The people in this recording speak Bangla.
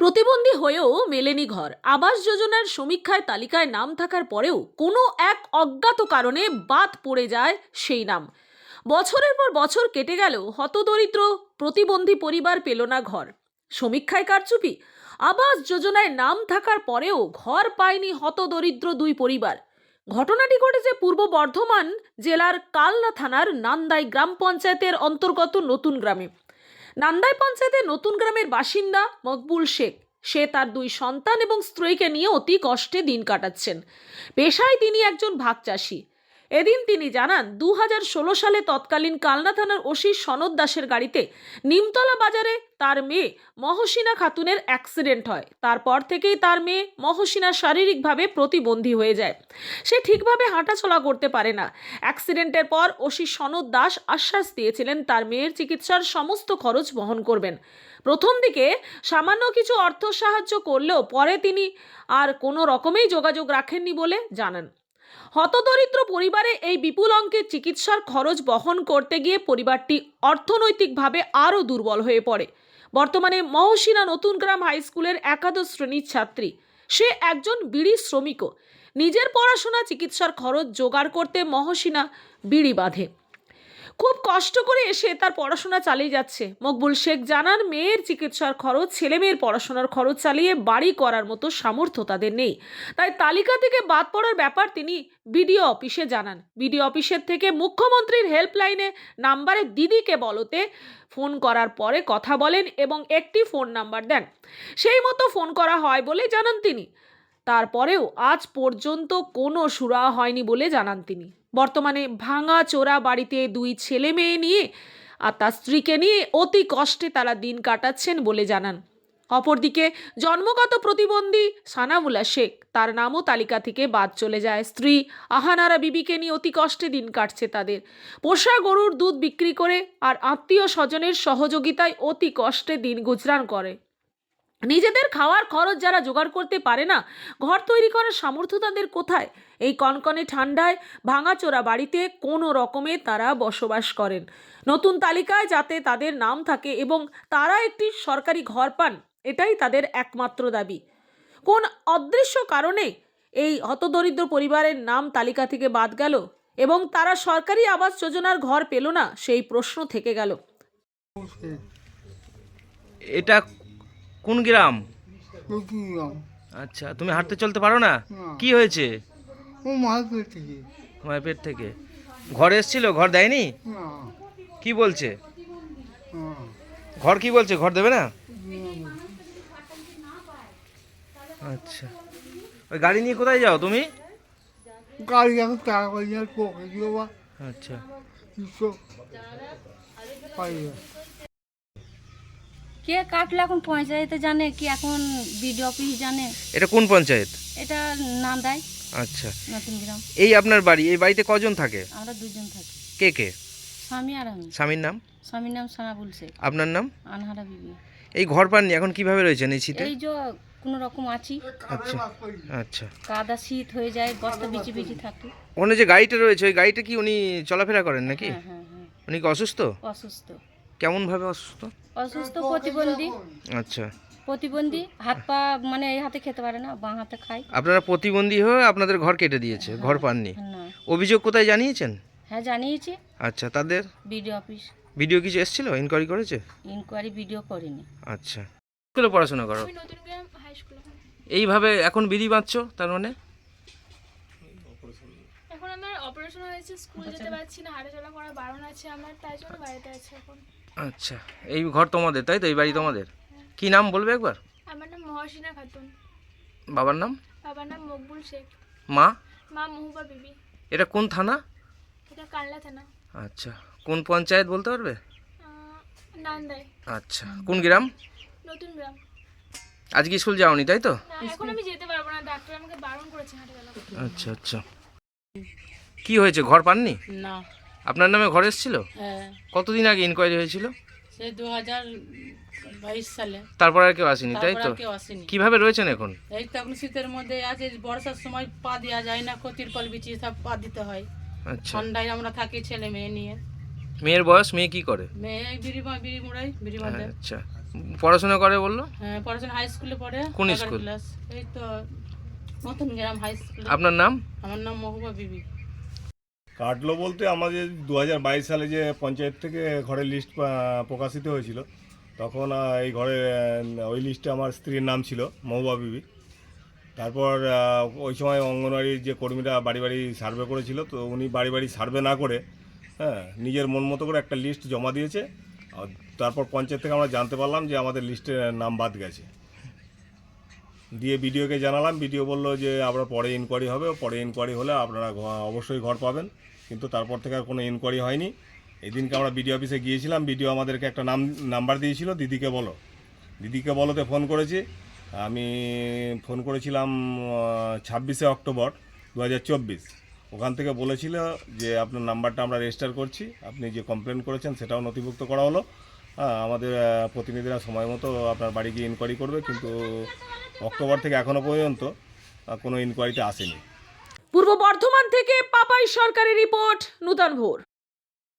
প্রতিবন্ধী হয়েও মেলেনি ঘর। আবাস যোজনার সমীক্ষায় তালিকায় নাম থাকার পরেও কোনো এক অজ্ঞাত কারণে বাদ পড়ে যায় সেই নাম। বছরের পর বছর কেটে গেলেও হতদরিদ্র প্রতিবন্ধী পরিবার পেল না ঘর। সমীক্ষায় কারচুপি। আবাস যোজনায় নাম থাকার পরেও ঘর পায়নি হতদরিদ্র দুই পরিবার। ঘটনাটি ঘটেছে পূর্ব বর্ধমান জেলার কালনা থানার নান্দাই গ্রাম পঞ্চায়েতের অন্তর্গত নতুন গ্রামে। নান্দাই পঞ্চায়েতের নতুন গ্রামের বাসিন্দা মকবুল শেখ। সে তার দুই সন্তান এবং স্ত্রীকে নিয়ে অতি কষ্টে দিন কাটাচ্ছেন। পেশায় তিনি একজন ভাগ চাষি। এদিন তিনি জানান দু হাজার ষোলো সালে তৎকালীন কালনা থানার ওসি সনদ দাসের গাড়িতে নিমতলা বাজারে তার মেয়ে মহসিনা খাতুনের অ্যাক্সিডেন্ট হয়। তারপর থেকেই তার মেয়ে মহসিনা শারীরিকভাবে প্রতিবন্ধী হয়ে যায়। সে ঠিকভাবে হাঁটাচলা করতে পারে না। অ্যাক্সিডেন্টের পর ওসি সনদ দাস আশ্বাস দিয়েছিলেন তার মেয়ের চিকিৎসার সমস্ত খরচ বহন করবেন। প্রথম দিকে সামান্য কিছু অর্থ সাহায্য করলেও পরে তিনি আর কোনো রকমেই যোগাযোগ রাখেননি বলে জানান। হতদরিদ্র পরিবারে এই বিপুল অঙ্কের চিকিৎসার খরচ বহন করতে গিয়ে পরিবারটি অর্থনৈতিকভাবে আরও দুর্বল হয়ে পড়ে। বর্তমানে মহসিনা নতুন গ্রাম হাই স্কুলের একাদশ শ্রেণির ছাত্রী। সে একজন বিড়ি শ্রমিকও। নিজের পড়াশোনা চিকিৎসার খরচ জোগাড় করতে মহসিনা বিড়ি বাঁধে। খুব কষ্ট করে এসে তার পড়াশোনা চালিয়ে যাচ্ছে। মকবুল শেখ জানান, মেয়ের চিকিৎসার খরচ ছেলে মেয়ের পড়াশোনার খরচ চালিয়ে বাড়ি করার মতো সামর্থ্য তাদের নেই। তাই তালিকা থেকে বাদ পড়ার ব্যাপার তিনি বিডিও অফিসে জানান। বিডিও অফিসের থেকে মুখ্যমন্ত্রীর হেল্পলাইনে নাম্বারে দিদিকে বলতে ফোন করার পরে কথা বলেন এবং একটি ফোন নাম্বার দেন। সেই মতো ফোন করা হয় বলে জানান তিনি। তারপরেও আজ পর্যন্ত কোনো সুরা হয়নি বলে জানান তিনি। বর্তমানে ভাঙা চোরা বাড়িতে দুই ছেলে মেয়ে নিয়ে আর তার স্ত্রীকে নিয়ে অতি কষ্টে তারা দিন কাটাচ্ছেন বলে জানান। অপরদিকে জন্মগত প্রতিবন্ধী সানামুলা শেখ, তার নামও তালিকা থেকে বাদ চলে যায়। স্ত্রী আহানারা বিবিকে নিয়ে অতি কষ্টে দিন কাটছে তাদের। পোষা গরুর দুধ বিক্রি করে আর আত্মীয় স্বজনের সহযোগিতায় অতি কষ্টে দিন গুজরান করে। নিজেদের খাওয়ার খরচ যারা জোগাড় করতে পারে না, ঘর তৈরি করার সামর্থ্য তাদের কোথায়? এই কনকনে ঠান্ডায় ভাঙাচোরা বাড়িতে কোনো রকমে তারা বসবাস করেন। নতুন তালিকায় যাতে তাদের নাম থাকে এবং তারা একটি সরকারি ঘর পান, এটাই তাদের একমাত্র দাবি। কোন অদৃশ্য কারণে এই হতদরিদ্র পরিবারের নাম তালিকা থেকে বাদ গেল এবং তারা সরকারি আবাস যোজনার ঘর পেল না, সেই প্রশ্ন থেকে গেল। এটা কোন গ্রাম? আচ্ছা তুমি হাঁটতে চলতে পারো না। কি হয়েছে? মায়ের পেট থেকে। ঘর এসছিল? ঘর দেয়নি? কি বলছে? ঘর কি বলছে? ঘর দেবে না? আচ্ছা। ওই গাড়ি নিয়ে কোথায় যাও তুমি? গাড়ি এখন টাকা পয়সা আচ্ছা। কে কাটলে এখন পঞ্চায়েতে জানে কি এখন বিডিও অফিস জানে? এটা কোন পঞ্চায়েত? এটা নাম দেয় আচ্ছা। নতুন গ্রাম। এই আপনার বাড়ি এই বাড়িতে কজন থাকে? আমরা দুজন থাকি। কে কে? স্বামী আর আমি। স্বামীর নাম? স্বামীর নাম সানাবুল শেখ। আপনার নাম? আনহারা বিবি। এই ঘর পাননি এখন কীভাবে রয়েছেন এই শীতে এই যে কোনো রকম আছি। আচ্ছা আচ্ছা। কাদা শীত হয়ে যায় বস্তা বিচি বিচি থাকি। ওখানে যে গাড়িটা রয়েছে ওই গাড়িটা কি উনি চলাফেরা করেন নাকি? হ্যাঁ হ্যাঁ হ্যাঁ। উনি কি অসুস্থ? অসুস্থ। কেমন ভাবে অসুস্থ? অসুস্থ প্রতিবন্ধী। আচ্ছা। প্রতিবন্ধী হাত পা মানে এই হাতে খেতে পারে না বাঁ হাতে খায়। আপনারা প্রতিবন্ধী হয়ে আপনাদের ঘর কেটে দিয়েছে ঘর পাননি। অভিযোগ কোথায় জানিয়েছেন? হ্যাঁ জানিয়েছি। আচ্ছা তাদের? BDO office. ভিডিও কিছু এসেছিল? ইনকোয়ারি করেছে? ইনকোয়ারি ভিডিও করিনি। আচ্ছা। স্কুলে পড়াশোনা করো। এইভাবে এখন বিধি বাঁধছো তার মানে? এখন আমার অপারেশন হয়েছে স্কুল যেতে পারছি না হাঁটাচলা করা বারণ আছে আমার তাই জন্য বাড়িতে আছি এখন। আচ্ছা এই ঘর তোমাদের তাই তো? এই বাড়ি তোমাদের? কি নাম বলবে একবার? আমার নাম মহসিনা খাতুন। বাবার নাম? বাবার নাম মকবুল শেখ। মা? মা মহুবা বিবি। এটা কোন থানা? এটা কানলা থানা। আচ্ছা কোন পঞ্চায়েত বলতে পারবে? নান্দাই। আচ্ছা কোন গ্রাম? নতুন গ্রাম। আজকে স্কুল যাওনি তাই তো? এখন আমি যেতে পারব না ডাক্তার আমাকে বারণ করেছে করতে। আচ্ছা আচ্ছা। কি হয়েছে ঘর পাননি? না। আপনার নামে ঘর এসেছিল? হ্যাঁ। কতদিন আগে ইনকোয়ারি হয়েছিল? সে দু হাজার বাইশ সালে। তারপর আর কেউ আসেনি তাই তো? কেউ আসেনি। কীভাবে রয়েছেন এখন? এই তো এখন শীতের মধ্যে আছে বর্ষার সময় পা দেওয়া যায় না তিরপল বিছিয়ে সব পা দিতে হয়। আচ্ছা। ঠান্ডায় আমরা থাকি ছেলে মেয়ে নিয়ে। মেয়ের বয়স মেয়ে কি করে? মেয়ে বিড়ি বিড়ি মুড়াই বিড়ি বাঁধে আচ্ছা। পড়াশোনা করে বলল? হ্যাঁ পড়াশোনা হাই স্কুলে পড়ে কোন স্কুল? এই তো নতুন গ্রাম হাই স্কুল আপনার নাম? আমার নাম মহুবা বিবি। কাটলো বলতে আমাদের দু হাজার বাইশ সালে যে পঞ্চায়েত থেকে ঘরের লিস্ট প্রকাশিত হয়েছিল, তখন এই ঘরে ওই লিস্টে আমার স্ত্রীর নাম ছিল, মহুবা বিবি। তারপর ওই সময় অঙ্গনওয়াড়ির যে কর্মীরা বাড়ি বাড়ি সার্ভে করেছিল, তো উনি বাড়ি বাড়ি সার্ভে না করে হ্যাঁ নিজের মন মতো করে একটা লিস্ট জমা দিয়েছে। তারপর পঞ্চায়েত থেকে আমরা জানতে পারলাম যে আমাদের লিস্টে নাম বাদ গেছে। দিয়ে বিডিওকে জানালাম। বিডিও বলল যে আপনার পরে ইনকোয়ারি হবে। পরে ইনকোয়ারি হলে আপনারা অবশ্যই ঘর পাবেন। কিন্তু তারপর থেকে আর কোনো ইনকোয়ারি হয়নি। এই দিনকে আমরা বিডিও অফিসে গিয়েছিলাম। বিডিও আমাদেরকে একটা নাম, নাম্বার দিয়েছিল, দিদিকে বলো। দিদিকে বলোতে ফোন করেছি। আমি ফোন করেছিলাম ছাব্বিশে অক্টোবর দু হাজার চব্বিশ। ওখান থেকে বলেছিল যে, আপনার নাম্বারটা আমরা রেজিস্টার করছি। আপনি যে কমপ্লেন করেছেন, সেটাও নথিভুক্ত করা হলো। আমাদের প্রতিনিধিরা সময় মতো আপনার বাড়ি গিয়ে ইনকোয়ারি করবে, কিন্তু অক্টোবর থেকে এখনও পর্যন্ত কোনো ইনকোয়ারিতে আসেনি। পূর্ব বর্ধমান থেকে পাপাই সরকারের রিপোর্ট, নূতন ভোর।